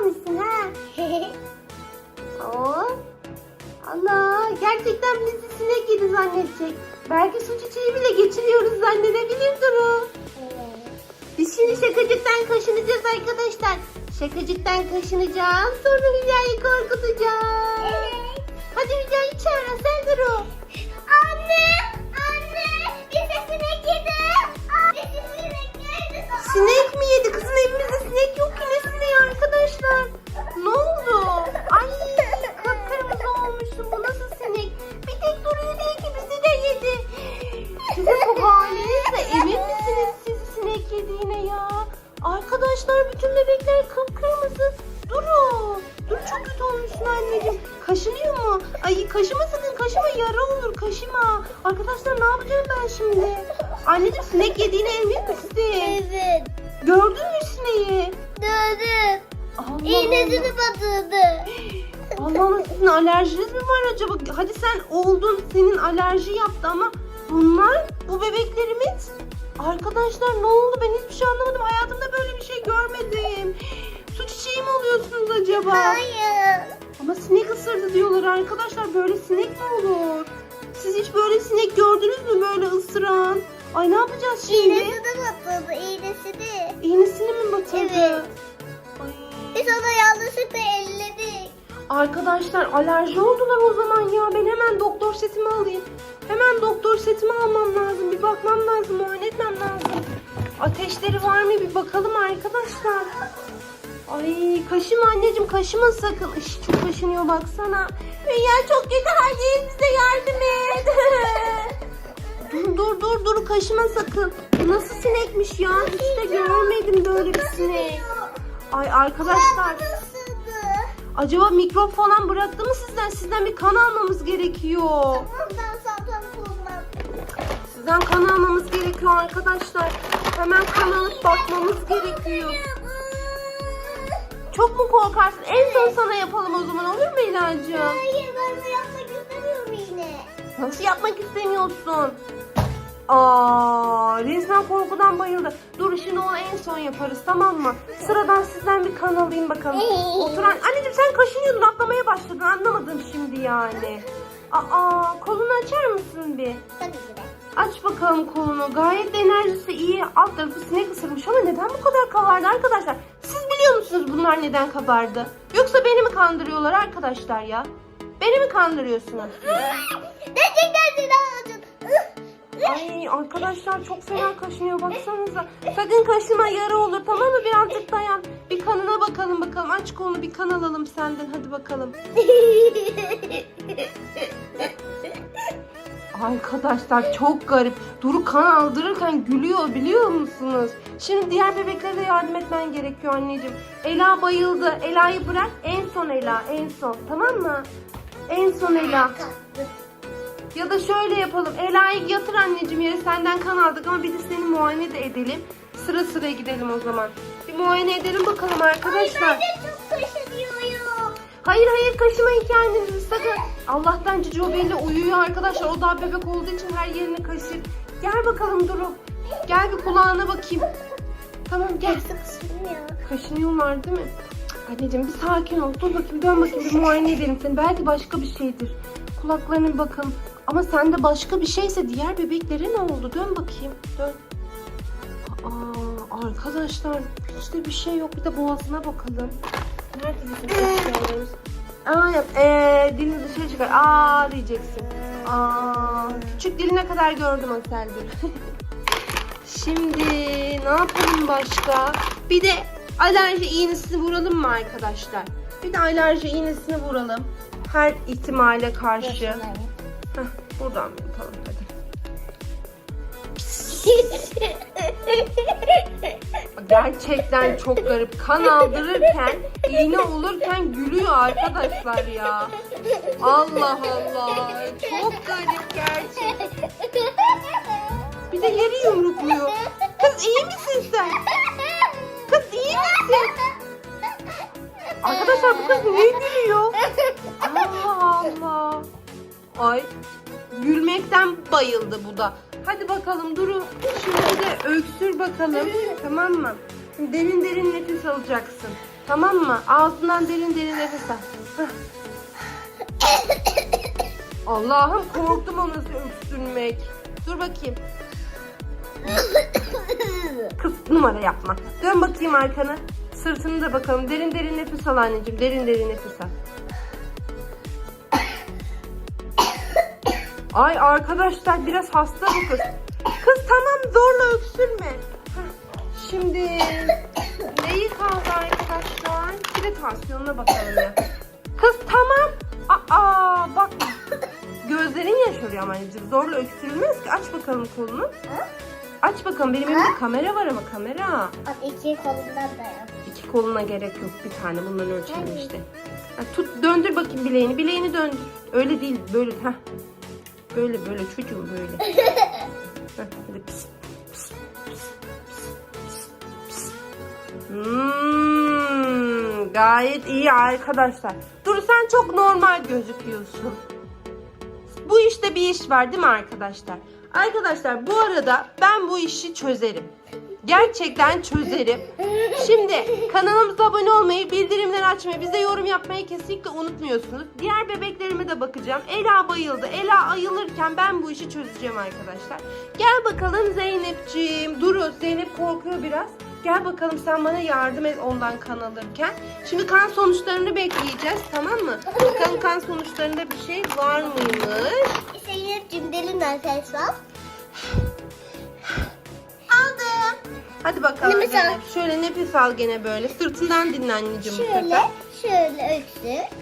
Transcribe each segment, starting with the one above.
olmuşsun ha. Oo. Allah gerçekten bizi sinek yedi zannedecek. Belki su çiçeği bile geçiriyoruz zannedebilir Duru. Biz şimdi şakacıktan kaşınacağız arkadaşlar. Şakacıktan kaşınacağız sonra Hülya'yı korkutacağız. Evet. Hadi Hülya'yı çağır sen Duru. Anne! Anne! Bize sinek yedi. Sinek mi yedi? Kızın evimizde sinek yok ki ne sineği arkadaşlar? Ne oldu? Hadi sen oldun senin alerji yaptı ama bunlar bu bebeklerimiz. Arkadaşlar ne oldu ben hiçbir şey anlamadım. Hayatımda böyle bir şey görmedim. Su çiçeği mi oluyorsunuz acaba? Hayır. Ama sinek ısırdı diyorlar arkadaşlar. Böyle sinek mi olur? Siz hiç böyle sinek gördünüz mü böyle ısıran? Ay ne yapacağız şimdi? İğnesini batırdı. İğnesini. İğnesini mi batırdı? Evet. Ay. Biz onu yanlışlıkla elledik. Arkadaşlar alerji oldular o zaman ya. Ben hemen doktor setimi alayım. Hemen doktor setimi almam lazım. Bir bakmam lazım. Muayene etmem lazım. Ateşleri var mı bir bakalım arkadaşlar. Ay kaşıma anneciğim kaşıma sakın. Iş, çok kaşınıyor baksana. Ya çok kötü haldeyiz bize yardım et. dur dur dur dur kaşıma sakın. Nasıl sinekmiş ya? Hiç de görmedim böyle bir sinek. Ay arkadaşlar. Acaba mikrop falan bıraktı mı sizden? Sizden bir kan almamız gerekiyor. Sizden kan almamız gerekiyor arkadaşlar. Hemen kan alıp bakmamız gerekiyor. Çok mu korkarsın? En son sana yapalım o zaman olur mu İlacığım? Hayır ben de yapmak istemiyorum yine. Nasıl yapmak istemiyorsun? Aa, resmen korkudan bayıldı. Dur şimdi onu en son yaparız tamam mı? Sıradan sizden bir kan alayım bakalım. Oturan anneciğim sen kaşınıyordun atlamaya başladın anlamadım şimdi yani. Aa kolunu açar mısın bir? Tabii ki de. Aç bakalım kolunu. Gayet de enerjisi iyi. Alt tarafı sinek ısırmış ama neden bu kadar kabardı arkadaşlar? Siz biliyor musunuz bunlar neden kabardı? Yoksa beni mi kandırıyorlar arkadaşlar ya? Beni mi kandırıyorsunuz? Gerçekten. Ay arkadaşlar çok fena kaşınıyor baksanıza. Sakın kaşıma yara olur tamam mı? Birazcık dayan. Bir kanına bakalım bakalım. Aç kolunu bir kan alalım senden hadi bakalım. Arkadaşlar çok garip. Duru kan aldırırken gülüyor biliyor musunuz? Şimdi diğer bebeklere de yardım etmen gerekiyor anneciğim. Ela bayıldı. Ela'yı bırak. En son Ela. En son. Tamam mı? En son Ela. Ya da şöyle yapalım. Ela'yı yatır anneciğim yere. Senden kan aldık ama bir de seni muayene de edelim. Sıra sıra gidelim o zaman. Bir muayene edelim bakalım arkadaşlar. Ben de çok kaşınıyorum. Hayır hayır kaşımayın kendinizi sakın. Allah'tan Cici o belli uyuyor arkadaşlar. O daha bebek olduğu için her yerini kaşır. Gel bakalım Duru. Gel bir kulağına bakayım. Tamam gel. Kaşınıyor? Kaşınıyorlar değil mi? Anneciğim bir sakin ol. Dur bakayım dön bakayım bir muayene edelim seni. Belki başka bir şeydir. Kulaklarına bir bakalım. Ama sende başka bir şeyse diğer bebeklere ne oldu? Dön bakayım. Dön. Aa, arkadaşlar hiç de bir şey yok. Bir de boğazına bakalım. Nerede bizim? Aa yap. Ee, dilini dışarı çıkar. Aa diyeceksin. Aa, küçük diline kadar gördüm Aselgül. Şimdi ne yapalım başka? Bir de alerji iğnesini vuralım mı arkadaşlar? Bir de alerji iğnesini vuralım. Her ihtimale karşı. Heh, buradan yapalım hadi. Gerçekten çok garip. Kan aldırırken, iğne olurken gülüyor arkadaşlar ya. Allah Allah. Çok garip gerçek. Bir de yeri yumrukluyor. Kız iyi misin sen? Kız iyi misin? Arkadaşlar bu kız niye gülüyor? Allah Allah. Ay gülmekten bayıldı bu da. Hadi bakalım Duru. Şimdi de öksür bakalım. Tamam mı? Derin derin nefes alacaksın. Tamam mı? Ağzından derin derin nefes al. Allah'ım korktum o nasıl öksürmek. Dur bakayım. Kız numara yapma. Dön bakayım arkana. Sırtını da bakalım. Derin derin nefes al anneciğim. Derin derin nefes al. Ay arkadaşlar biraz hasta bu kız. Kız tamam zorla öksürme. Şimdi neyi kaldı arkadaşlar? Bir de tansiyonuna bakalım ya. Kız tamam. Aa bak. Gözlerin yaşarıyor ama. Zorla öksürülmez ki. Aç bakalım kolunu. Aç bakalım. Benim elimde kamera var ama kamera. Bak iki kolumdan da yap. İki koluna gerek yok. Bir tane bundan ölçelim işte. Ha, tut döndür bakayım bileğini. Bileğini döndür. Öyle değil. Böyle. Heh. Böyle böyle çocuğum böyle. Heh, hadi pis, pis, pis, pis, pis. Hmm, gayet iyi arkadaşlar. Dur sen çok normal gözüküyorsun. Bu işte bir iş var değil mi arkadaşlar? Arkadaşlar bu arada ben bu işi çözerim. Gerçekten çözerim. Şimdi kanalımıza abone olmayı, bildirimleri açmayı, bize yorum yapmayı kesinlikle unutmuyorsunuz. Diğer bebeklerime de bakacağım. Ela bayıldı. Ela ayılırken ben bu işi çözeceğim arkadaşlar. Gel bakalım Zeynepciğim. Duru, Zeynep korkuyor biraz. Gel bakalım sen bana yardım et ondan kan alırken. Şimdi kan sonuçlarını bekleyeceğiz tamam mı? Bakalım kan sonuçlarında bir şey var mıymış? Zeynep'cim derin nefes al. Hadi bakalım Nefes al. Zeynep. Şöyle nefes al gene böyle. Sırtından dinle anneciğim bu Şöyle, sefer. şöyle öksür.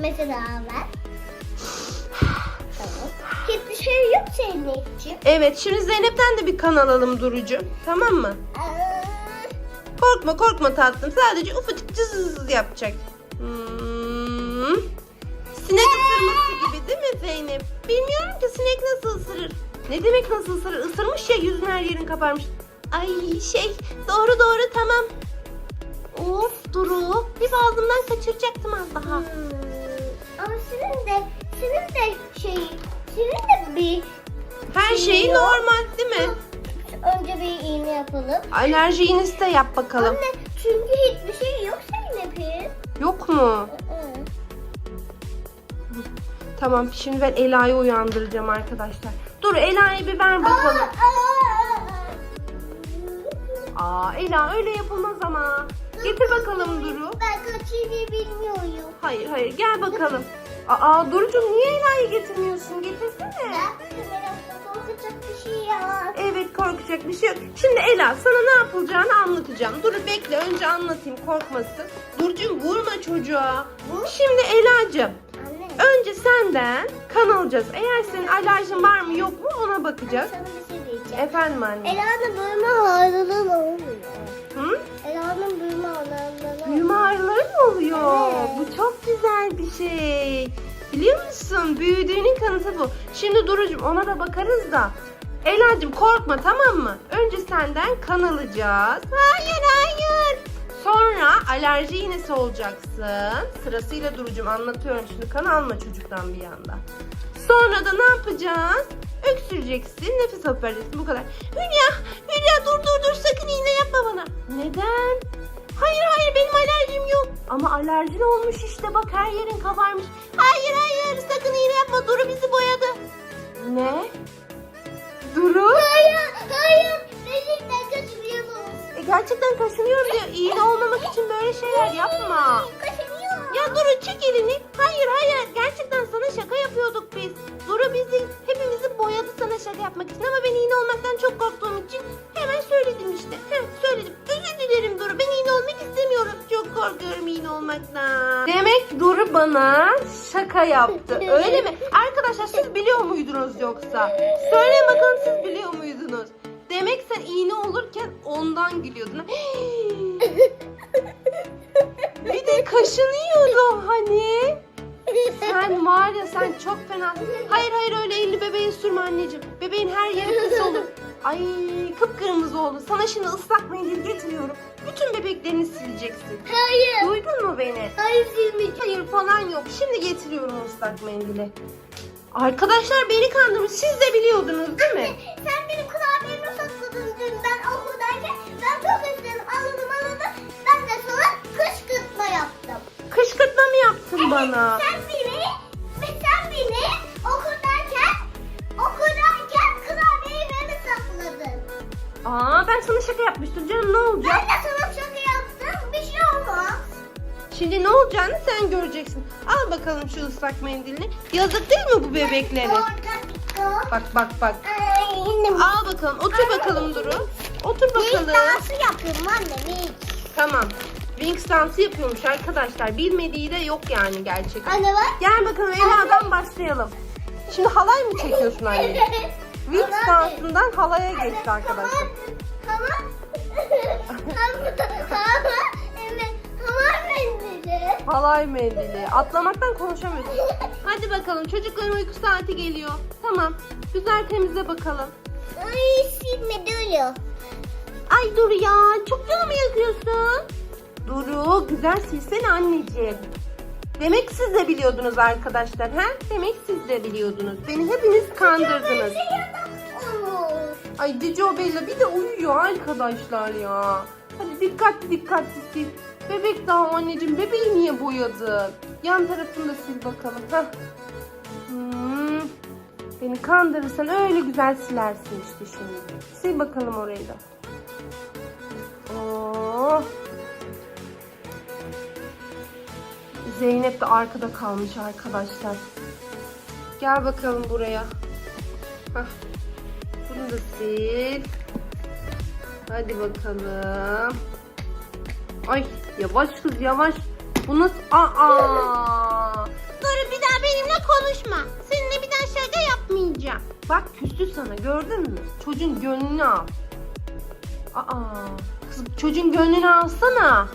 Mesela ver. Tamam. Hiçbir şey yok Zeynep'ciğim. Evet şimdi Zeynep'ten de bir kan alalım Duru'cu. Tamam mı? Aa, Korkma korkma tatlım. Sadece ufacık cız yapacak. Hmm. Sinek ısırması değil mi Zeynep? Bilmiyorum ki sinek nasıl ısırır. Ne demek nasıl ısırır? Isırmış ya yüzün her yerin kabarmış. Ay şey doğru doğru tamam. Of Duru. Bir ağzımdan kaçıracaktım az daha. hmm. Ama senin de, senin de şey, senin de bir Her şey Yok. normal değil mi? önce bir iğne yapalım. Alerji iğnesi de yap bakalım. Anne çünkü hiçbir şey yok Zeynep'in. Yok mu? Tamam şimdi ben Ela'yı uyandıracağım arkadaşlar. Dur Ela'yı bir ver bakalım. Aa Ela öyle yapılmaz ama. Getir bakalım Duru. Ben kaçıyı bilmiyorum. Hayır hayır gel bakalım. Aa Duru'cum niye Ela'yı getirmiyorsun? Getirsene. Korkacak bir şey ya. Evet korkacak bir şey yok. Şimdi Ela sana ne yapılacağını anlatacağım. Dur bekle önce anlatayım korkmasın. Durcuğum vurma çocuğa. Şimdi Ela'cığım. Önce senden kan alacağız. Eğer senin alerjin var mı yok mu ona bakacağız. Sana bir şey diyeceğim. Efendim anne. Ela'nın bölme ağrıları ne oluyor? Hı? Ela'nın bölme ağrıları. Büyüme ağrıları mı oluyor? Evet. Bu çok güzel bir şey. Biliyor musun? Büyüdüğünün kanıtı bu. Şimdi Duru'cum ona da bakarız da. Ela'cığım korkma tamam mı? Önce senden kan alacağız. Hayır hayır. Sonra alerji iğnesi olacaksın. Sırasıyla Duru'cum anlatıyorum şimdi kan alma çocuktan bir yanda. Sonra da ne yapacağız? Öksüreceksin, nefes alıp vereceksin bu kadar. Hülya, Hülya dur dur dur sakın iğne yapma bana. Neden? Hayır hayır benim alerjim yok. Ama alerjin olmuş işte bak her yerin kabarmış. Hayır hayır sakın iğne yapma Duru bizi boyadı. Ne? Duru? Hayır, hayır. Gerçekten kaçırıyorum. E, gerçekten kaşınıyorum diyor. İğne olmamak için böyle şeyler yapma. Kaçırıyorum. Ya Duru çek elini. Hayır hayır gerçekten sana şaka yapıyorduk biz. Duru bizi hepimizi boyadı sana şaka yapmak için ama ben iğne olmaktan çok korktuğum için hemen söyledim işte. Heh, söyledim. Özür dilerim Duru ben iğne olmak istemiyorum. Çok korkuyorum iğne olmaktan. Demek Duru bana şaka yaptı öyle mi? Arkadaşlar siz biliyor muydunuz yoksa? Söyleyin bakalım siz biliyor muydunuz? Sen iğne olurken ondan gülüyordun. Bir de kaşınıyordu hani. Sen var ya sen çok fena. Hayır hayır öyle elini bebeğe sürme anneciğim. Bebeğin her yeri pis olur. Ay kıpkırmızı oldu. Sana şimdi ıslak mendil getiriyorum. Bütün bebeklerini sileceksin. Hayır. Duydun mu beni? Hayır silmeyeceğim. Hayır falan yok. Şimdi getiriyorum ıslak mendili. Arkadaşlar beni kandırmış. Siz de biliyordunuz değil mi? Sen Kışkırtma mı yaptın bana? Sen beni ve sen beni okuldayken okuldayken kurabiyeyi beni sakladın. Aa ben sana şaka yapmıştım canım ne olacak? Ben de sana şaka yaptım. Bir şey olmaz. Şimdi ne olacağını sen göreceksin. Al bakalım şu ıslak mendilini. Yazık değil mi bu bebeklere? Bak bak bak. Ay, Al bakalım otur bakalım Duru. Otur bakalım. dansı yapıyorum anne? Tamam. Wings dansı yapıyormuş arkadaşlar. Bilmediği de yok yani gerçekten. Anne bak. Gel bakalım Ela'dan başlayalım. Şimdi halay mı çekiyorsun anne? Wings dansından halaya geçti arkadaşlar. Evet. Mendili. Halay mendili. Atlamaktan konuşamıyorsun. Hadi bakalım çocukların uyku saati geliyor. Tamam. Güzel temizle bakalım. Ay silme duruyor. Ay Duru ya çok canımı yakıyorsun. Duru güzel silsene anneciğim. Demek siz de biliyordunuz arkadaşlar. ha? Demek siz de biliyordunuz. Beni hepiniz kandırdınız. Ay Cicio Bella bir de uyuyor arkadaşlar ya. Hadi dikkatli dikkatli sil. Bebek daha anneciğim bebeği niye boyadın? Yan tarafını da sil bakalım. Heh. Hmm. Beni kandırırsan öyle güzel silersin işte şimdi. Sil bakalım orayı da. Oh. Zeynep de arkada kalmış arkadaşlar. Gel bakalım buraya. Hah. Bunu da sil. Hadi bakalım. Ay yavaş kız yavaş. Bu nasıl? Aa! Dur bir daha benimle konuşma. Seninle bir daha şaka yapmayacağım. Bak küstü sana gördün mü? Çocuğun gönlünü al. Aa! Kız çocuğun gönlünü alsana.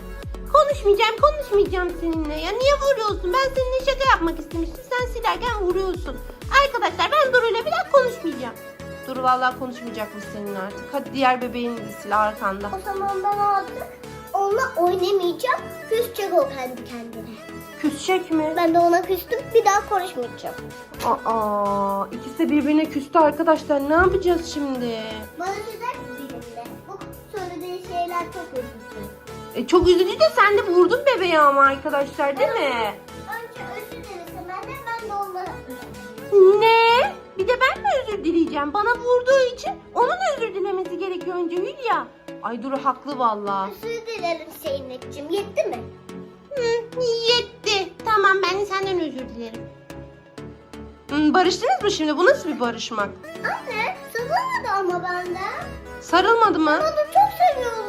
Konuşmayacağım, konuşmayacağım seninle. Ya niye vuruyorsun? Ben seninle şaka yapmak istemiştim. Sen silerken vuruyorsun. Arkadaşlar ben Duru'yla bir daha konuşmayacağım. Duru vallahi konuşmayacakmış seninle artık. Hadi diğer bebeğini de sil arkanda. O zaman ben artık onunla oynamayacağım. Küsecek o kendi kendine. Küsecek mi? Ben de ona küstüm. Bir daha konuşmayacağım. Aa, ikisi de birbirine küstü arkadaşlar. Ne yapacağız şimdi? Bana güzel benimle. Bu söylediği şeyler çok üzücü. E, çok üzücü de sen de vurdun bebeği ama arkadaşlar değil mi? Önce özür dilesin ben de ben de onlara Ne? Bir de ben mi özür dileyeceğim? Bana vurduğu için onun özür dilemesi gerekiyor önce Hülya. Ay Duru haklı vallahi. Özür dilerim Zeynep'ciğim. Yetti mi? Hı, yetti. Tamam ben de senden özür dilerim. Hı, barıştınız mı şimdi? Bu nasıl bir barışmak? Anne sarılmadı ama benden. Sarılmadı mı? Onu çok seviyorum.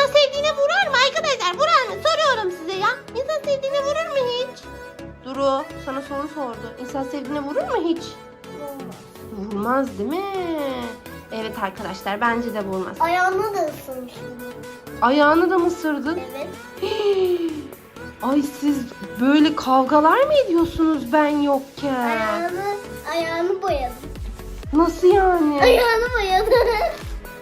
İnsan sevdiğine vurar mı arkadaşlar? Vurar mı? Soruyorum size ya. İnsan sevdiğine vurur mu hiç? Duru sana soru sordu. İnsan sevdiğine vurur mu hiç? Vurmaz değil mi? Evet arkadaşlar bence de vurmaz. Ayağını da ısırmışım. Ayağını da mı ısırdın? Evet. Ay siz böyle kavgalar mı ediyorsunuz ben yokken? Ayağını, ayağını boyadım. Nasıl yani? Ayağını boyadım.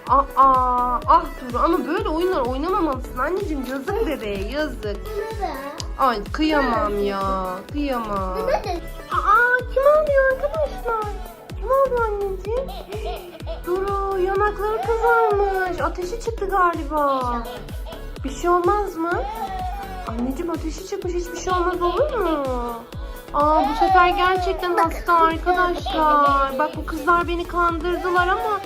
Aa, ah Duru ama böyle oyunlar oynamamalısın anneciğim yazık bebeğe yazık. Ay kıyamam ya kıyamam. Aa kim ağlıyor arkadaşlar? Kim ağlıyor anneciğim? Duru yanakları kızarmış. Ateşi çıktı galiba. Bir şey olmaz mı? Anneciğim ateşi çıkmış hiçbir şey olmaz olur mu? Aa bu sefer gerçekten hasta arkadaşlar. Bak bu kızlar beni kandırdılar ama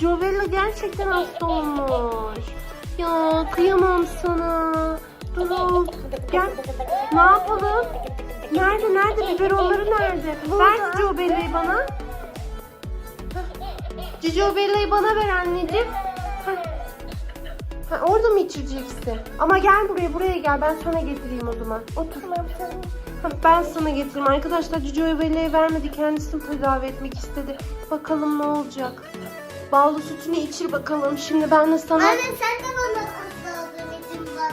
Jovella gerçekten hasta olmuş. Ya kıyamam sana. Duru gel. Ne yapalım? Nerede nerede biberonları nerede? Ver Cicio Bella'yı bana. Cicio Bella'yı bana ver anneciğim. Ha, orada mı içireceksin? Ama gel buraya buraya gel ben sana getireyim o zaman. Otur. Ha, ben sana getireyim. Arkadaşlar Cicio Bella'yı vermedi. Kendisini tedavi etmek istedi. Bakalım ne olacak. Ballı sütünü içir bakalım. Şimdi ben de sana... Anne sen de bana olduğum için bana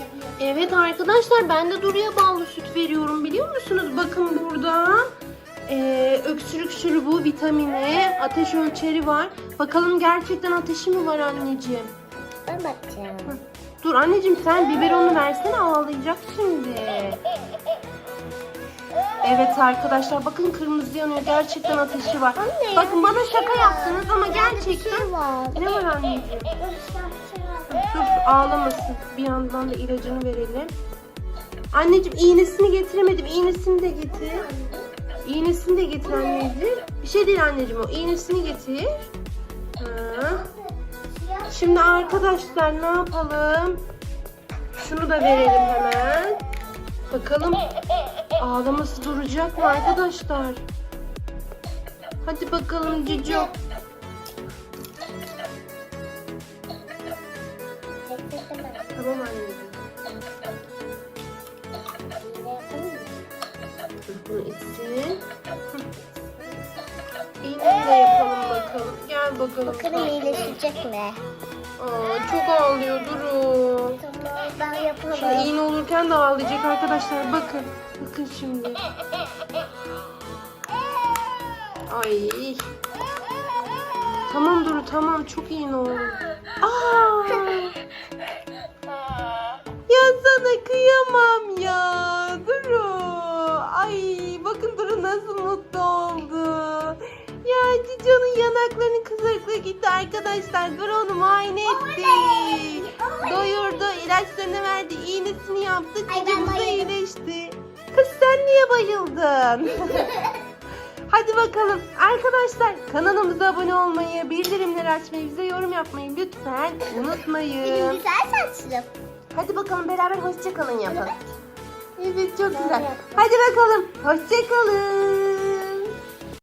yapıyorsun. Evet arkadaşlar ben de Duru'ya ballı süt veriyorum biliyor musunuz? Bakın burada. Ee, öksürük şurubu, vitamini, ateş ölçeri var. Bakalım gerçekten ateşi mi var anneciğim? Ben bakacağım. Dur anneciğim sen biberonu versene ağlayacak şimdi. Evet arkadaşlar bakın kırmızı yanıyor. Gerçekten ateşi var. Anne, bakın bana şey şaka yaptınız ama gerçekten. şey var. Ne var anneciğim? Dur ağlamasın. Bir yandan da ilacını verelim. Anneciğim iğnesini getiremedim. İğnesini de getir. İğnesini de getir anneciğim. Bir şey değil anneciğim o. İğnesini getir. Ha. Şimdi arkadaşlar ne yapalım? Şunu da verelim hemen. Bakalım ağlaması duracak mı arkadaşlar? Hadi bakalım Cico. Tamam anneciğim. Bunu içsin. İğneyi de yapalım bakalım. Gel bakalım. Bakalım iyileşecek mi? Aa, çok ağlıyor Duru. Ben yapalım. Şimdi iğne olurken de ağlayacak arkadaşlar. Bakın. Bakın şimdi. Ay. Tamam Duru tamam. Çok iğne oldu. Aa. Ya sana kıyamam ya. Duru. Ay bakın Duru nasıl mutlu oldu. Ya Cico'nun yanaklarının kızarıklığı gitti arkadaşlar. Duru onu muayene etti. Doyurdu, ilaçlarını verdi, iğnesini yaptı. Ay, Cicomuz da iyileşti. Kız sen niye bayıldın? Hadi bakalım arkadaşlar kanalımıza abone olmayı, bildirimleri açmayı, bize yorum yapmayı lütfen Benim unutmayın. güzel saçlım. Hadi bakalım beraber hoşça kalın yapalım. Evet çok güzel. Hadi bakalım hoşça kalın.